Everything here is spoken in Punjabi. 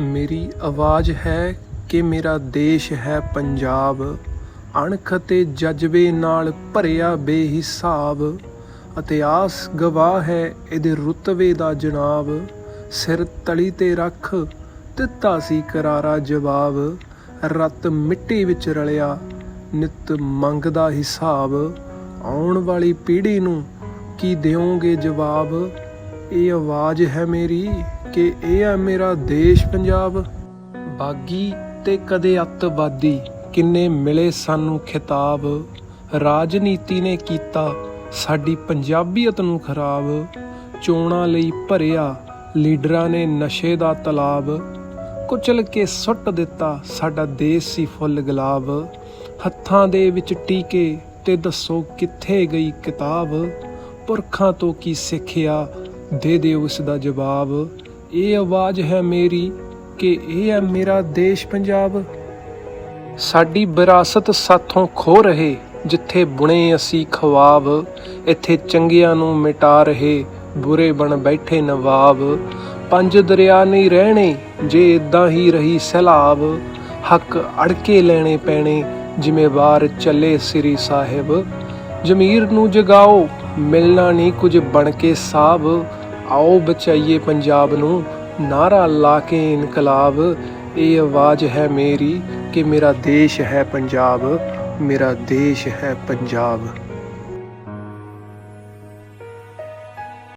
ਮੇਰੀ ਆਵਾਜ਼ ਹੈ ਕਿ ਮੇਰਾ ਦੇਸ਼ ਹੈ ਪੰਜਾਬ। ਅਣਖ ਤੇ ਜਜ਼ਬੇ ਨਾਲ ਭਰਿਆ ਬੇਹਿਸਾਬ ਇਤਿਹਾਸ ਗਵਾਹ ਹੈ ਇਹਦੇ ਰੁਤਬੇ ਦਾ ਜਨਾਬ। ਸਿਰ ਤਲੀ ਤੇ ਰੱਖ, ਦਿੱਤਾ ਸੀ ਕਰਾਰਾ ਜਵਾਬ। ਰਤ ਮਿੱਟੀ ਵਿੱਚ ਰਲਿਆ, ਨਿਤ ਮੰਗਦਾ ਹਿਸਾਬ। ਆਉਣ ਵਾਲੀ ਪੀੜ੍ਹੀ ਨੂੰ ਕੀ ਦਿਓਗੇ ਜਵਾਬ? ਇਹ ਆਵਾਜ਼ ਹੈ ਮੇਰੀ ਕਿ ਇਹ ਹੈ ਮੇਰਾ ਦੇਸ਼ ਪੰਜਾਬ। ਬਾਗੀ ਤੇ ਕਦੇ ਅੱਤਵਾਦੀ ਕਿੰਨੇ ਮਿਲੇ ਸਾਨੂੰ ਖਿਤਾਬ। ਰਾਜਨੀਤੀ ਨੇ ਕੀਤਾ ਸਾਡੀ ਪੰਜਾਬੀਅਤ ਨੂੰ ਖਰਾਬ। ਚੋਣਾਂ ਲਈ ਭਰਿਆ ਲੀਡਰਾਂ ਨੇ ਨਸ਼ੇ ਦਾ ਤਲਾਬ। ਕੁਚਲ ਕੇ ਸੁੱਟ ਦਿੱਤਾ ਸਾਡਾ ਦੇਸ਼ ਸੀ ਫੁੱਲ ਗੁਲਾਬ। ਹੱਥਾਂ ਦੇ ਵਿੱਚ ਟੀਕੇ ਤੇ ਦੱਸੋ ਕਿੱਥੇ ਗਈ ਕਿਤਾਬ। ਪੁਰਖਾਂ ਤੋਂ ਕੀ ਸਿੱਖਿਆ ਦੇ ਦੇ ਉਸ ਦਾ ਜਵਾਬ, ਇਹ ਆਵਾਜ਼ ਹੈ ਮੇਰੀ ਕਿ ਇਹ ਹੈ ਮੇਰਾ ਦੇਸ਼ ਪੰਜਾਬ। ਸਾਡੀ ਵਿਰਾਸਤ ਸਾਥੋਂ ਖੋ ਰਹੇ, ਜਿੱਥੇ ਬੁਣੇ ਅਸੀਂ ਖਵਾਬ, ਇੱਥੇ ਚੰਗਿਆਂ ਨੂੰ ਮਿਟਾ ਰਹੇ, ਬੁਰੇ ਬਣ ਬੈਠੇ ਨਵਾਬ। ਪੰਜ ਦਰਿਆ ਨਹੀਂ ਰਹਿਣੇ, ਜੇ ਇਦਾਂ ਹੀ ਰਹੀ ਸੈਲਾਬ। ਹੱਕ ਅੜਕੇ ਲੈਣੇ ਪੈਣੇ ਜ਼ਿੰਮੇਵਾਰ ਚੱਲੇ ਸ੍ਰੀ ਸਾਹਿਬ। ਜ਼ਮੀਰ ਨੂੰ ਜਗਾਓ ਮਿਲਣਾ ਨਹੀਂ, ਕੁਝ ਬਣ ਕੇ ਸਾਬ। ਆਓ ਬਚਾਈਏ ਪੰਜਾਬ ਨੂੰ, ਨਾਰਾ ਲਾ ਕੇ ਇਨਕਲਾਬ। ਇਹ ਆਵਾਜ਼ ਹੈ ਮੇਰੀ ਕਿ ਮੇਰਾ ਦੇਸ਼ ਹੈ ਪੰਜਾਬ, ਮੇਰਾ ਦੇਸ਼ ਹੈ ਪੰਜਾਬ।